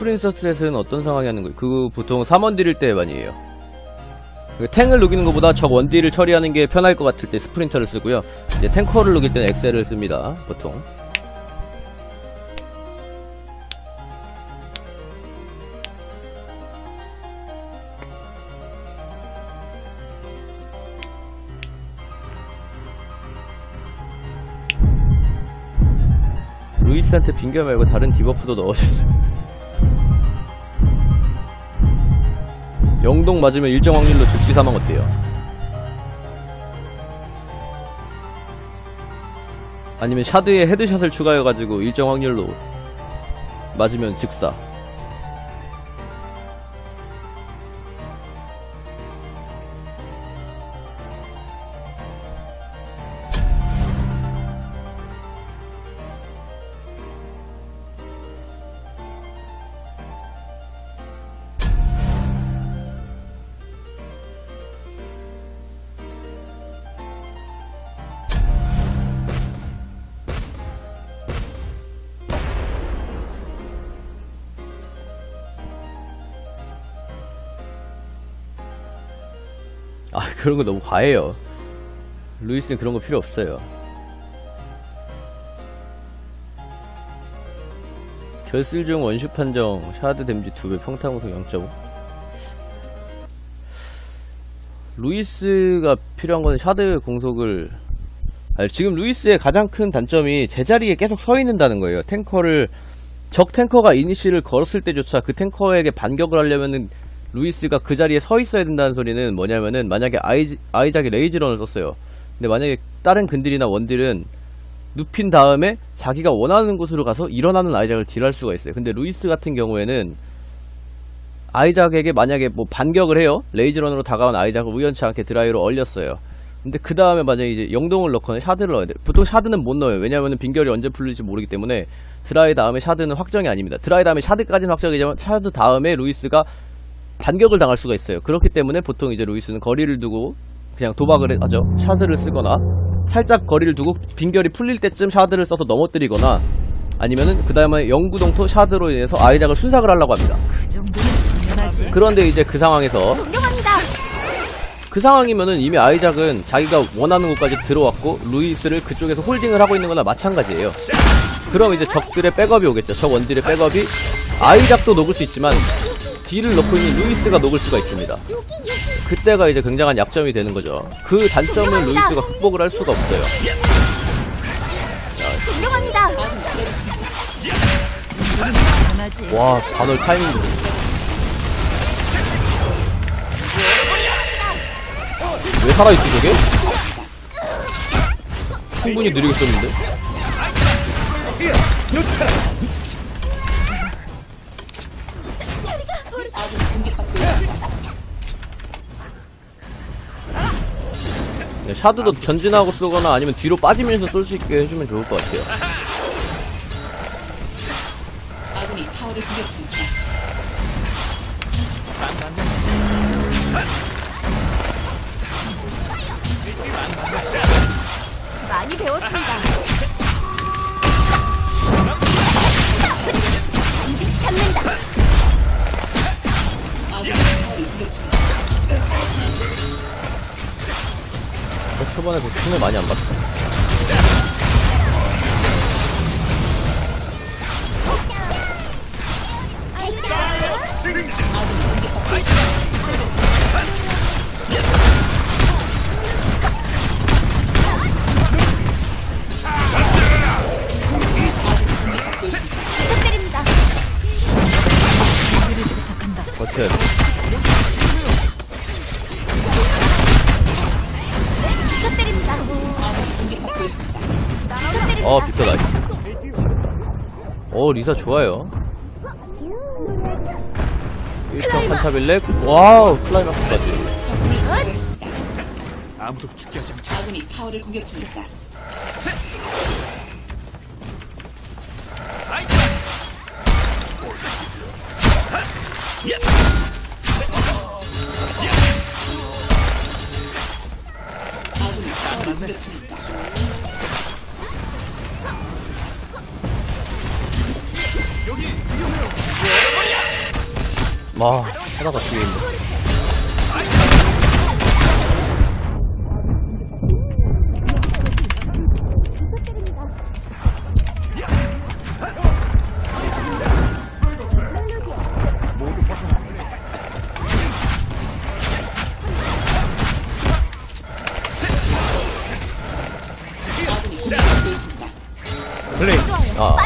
스프린서스에서는 어떤 상황이 하는 거예요? 그거 보통 3원 딜일 때 많이 해요. 그 탱을 녹이는 것보다 적 원딜을 처리하는 게 편할 것 같을 때 스프린터를 쓰고요. 이제 탱커를 녹일 때는 엑셀을 씁니다. 보통. 루이스한테 빙결 말고 다른 디버프도 넣어주세요. 영동 맞으면 일정 확률로 즉시 사망 어때요? 아니면 샤드에 헤드샷을 추가해가지고 일정 확률로 맞으면 즉사. 아 그런 거 너무 과해요. 루이스는 그런 거 필요 없어요. 결슬 중 원슈 판정 샤드 데미지 2배 평타 공속 0.5 루이스가 필요한 거는 샤드 공속을 아니, 지금 루이스의 가장 큰 단점이 제자리에 계속 서 있는다는 거예요. 탱커를 적 탱커가 이니시를 걸었을 때조차 그 탱커에게 반격을 하려면은 루이스가 그 자리에 서 있어야 된다는 소리는 뭐냐면은 만약에 아이, 아이작이 레이즈런을 썼어요. 근데 만약에 다른 근딜이나 원딜은 눕힌 다음에 자기가 원하는 곳으로 가서 일어나는 아이작을 딜할 수가 있어요. 근데 루이스 같은 경우에는 아이작에게 만약에 뭐 반격을 해요. 레이즈런으로 다가온 아이작을 우연치 않게 드라이로 얼렸어요. 근데 그 다음에 만약에 이제 영동을 넣거나 샤드를 넣어야 돼. 보통 샤드는 못 넣어요. 왜냐면은 빈결이 언제 풀릴지 모르기 때문에 드라이 다음에 샤드는 확정이 아닙니다. 드라이 다음에 샤드까지는 확정이지만 샤드 다음에 루이스가 반격을 당할 수가 있어요. 그렇기 때문에 보통 이제 루이스는 거리를 두고 그냥 도박을 하죠. 샤드를 쓰거나 살짝 거리를 두고 빈결이 풀릴 때쯤 샤드를 써서 넘어뜨리거나 아니면은 그 다음에 영구동토 샤드로 인해서 아이작을 순삭을 하려고 합니다. 그. 그런데 이제 그 상황에서 존경합니다. 그 상황이면은 이미 아이작은 자기가 원하는 곳까지 들어왔고 루이스를 그쪽에서 홀딩을 하고 있는 거나 마찬가지예요. 그럼 이제 적들의 백업이 오겠죠. 적 원딜의 백업이 아이작도 녹을 수 있지만 딜을 넣고 있는 루이스가 녹을 수가 있습니다. 그때가 이제 굉장한 약점이 되는 거죠. 그 단점을 루이스가 극복을 할 수가 없어요. 당연하지. 와, 반월 타이밍도. 왜 살아있지, 저게? 충분히 느리게 썼는데? 샤드도 전진하고 쏘거나 아니면 뒤로 빠지면서 쏠 수 있게 해주면 좋을 것 같아요. 많이 배웠습니다. 어, 초반에 그 손을 많이 안 봤다. 리사 좋아요. 1점 칸타빌렉. 와우, 클라이막스까지. 아무도 죽게 하지 않게 아군이 타워를 공격 중이다. 아군이 타워를 공격 중이다. 와, 하나가 뒤에 있네. 플레이. 아,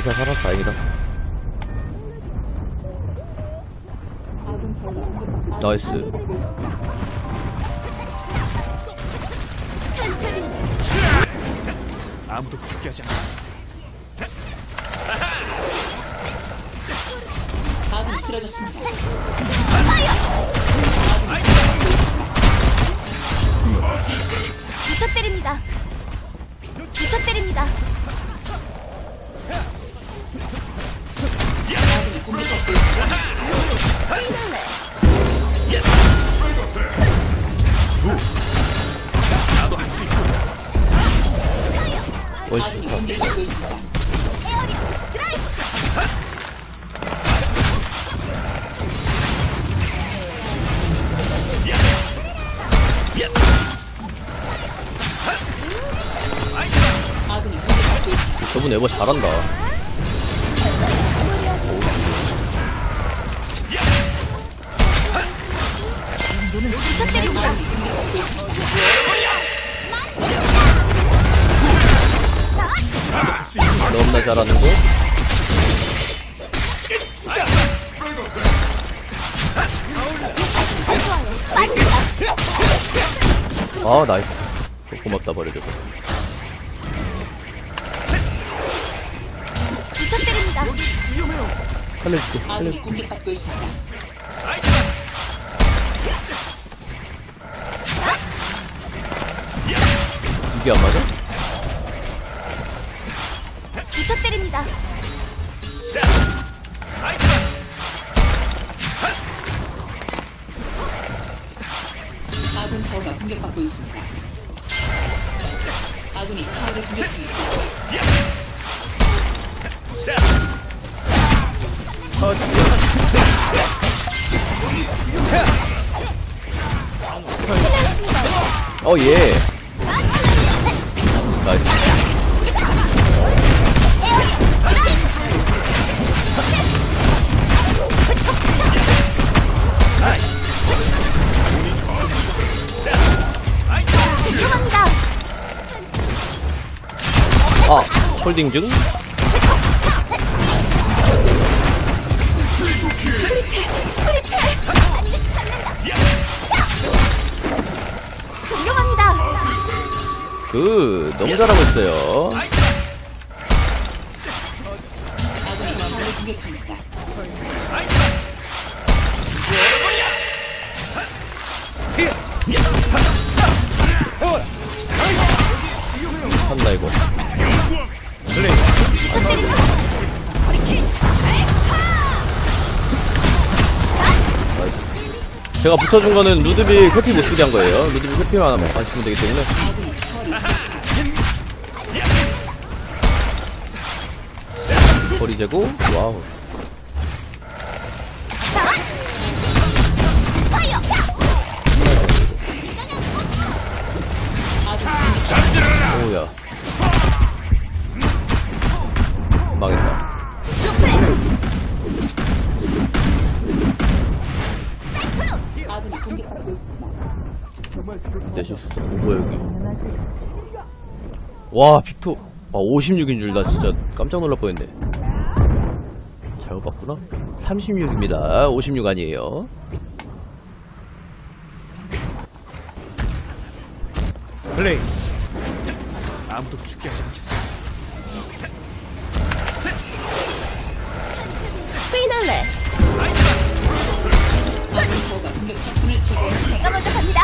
리사 살았어, 다행이다. 나이스. 아무도 죽게 하지 않겠어. 아군이 쓰러졌습니다. 부탁드 저분 에버 잘한다. 너무나 잘하는 거. 아, 나이스. 고맙다, 버려줘 살려줄게. 아군이 공격받고 있습니다. 이게 안 맞아? 부탁드립니다. 아군 타워가 공격받고 있습니다. 아군이 타워를 공격 중입니다. 어, 예. 나이스. 아, 홀딩 중? 그, 너무 잘하고 있어요. 한다, 이거. 제가 붙어준 거는 루드빅 회피 못 쓰게 한 거예요. 루드빅 회피만 하시면 되기 때문에. 거리 재고, 와우. 오야. 망했다. 아군이. 내 실수. 어, 뭐야, 여기. 와, 빅토. 아, 56인 줄 나 진짜 깜짝 놀랄 뻔했네. 잘못 봤구나. 36입니다. 56 아니에요. 플레이. 아무도 죽게 하지 않겠어. 피날레. 제가 먼저 갑니다.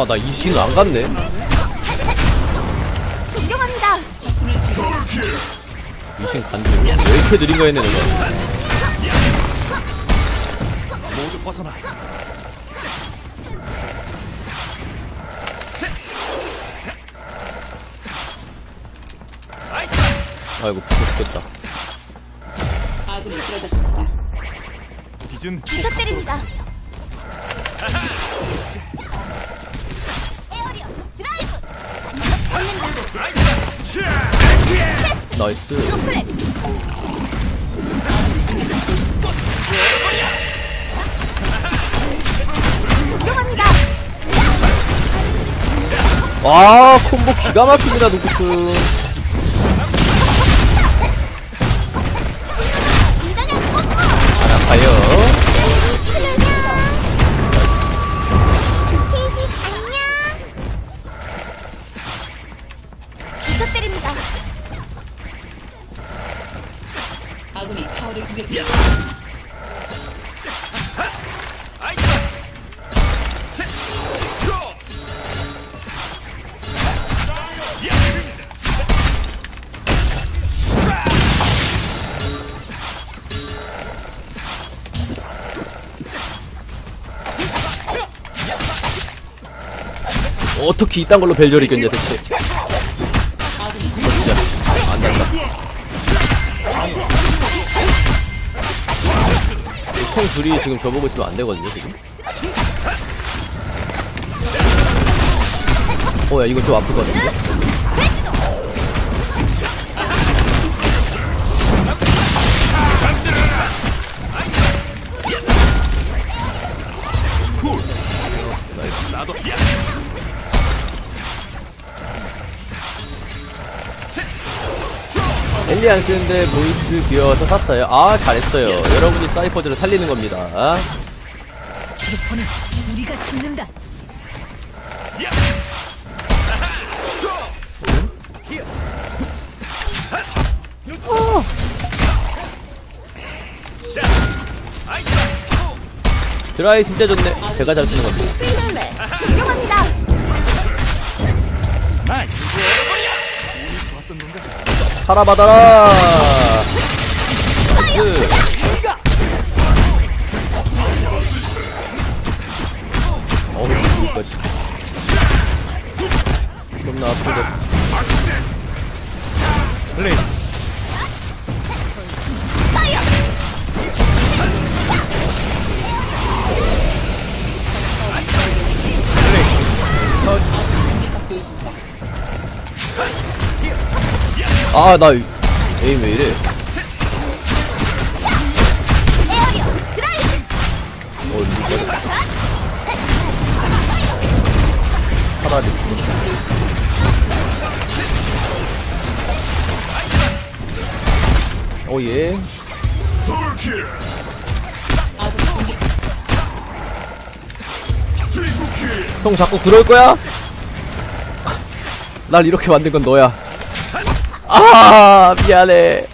아, 나 이신 안 갔네. 존경합니다. 이신 간지. 왜 이렇게 느린 거 했네, 내가. 모두 벗어나. 아이고, 부서 죽겠다. 아군이 쓰러졌습니다. 기준 부탁드립니다. 나이스. 와, 콤보 기가 막힙니다, 누구스. 어떻게 이딴 걸로 벨저를 이겼냐, 대체. 어, 진짜. 안 난다. 총 둘이 지금 저보고 있으면 안 되거든요, 지금. 어, 야, 이거 좀 같은 엘리 안 쓰는데 보이스 귀여워서 샀어요. 아, 잘했어요. 여러분이 사이퍼즈를 살리는 겁니다. 우리가 잡는다. 드라이 진짜 좋네. 제가 잘 쓰는 겁니다. 피날레. 존경합니다. 나이스. 살아받아라! 아, 나 에임 왜 이래? 어, 이거 차라리 오 예. 아군이 공격 형 자꾸 그럴 거야? 날 이렇게 만든 건 너야. 아 미안해.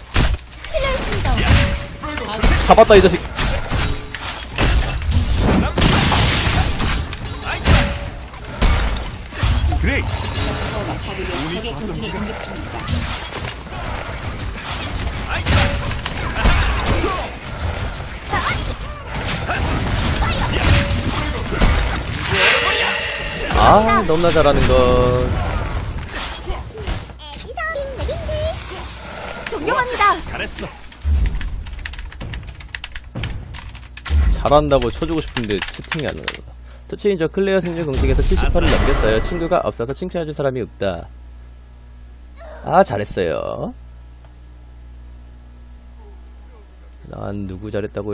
잡았다 이 자식. 아 너무나 잘하는 건. 존경합니다. 잘했어. 잘한다고 쳐주고 싶은데 채팅이 안 오는 거. 터치인저 클레어 생존 공식에서 78을 넘겼어요. 친구가 없어서 칭찬해줄 사람이 없다. 아 잘했어요. 난 누구 잘했다고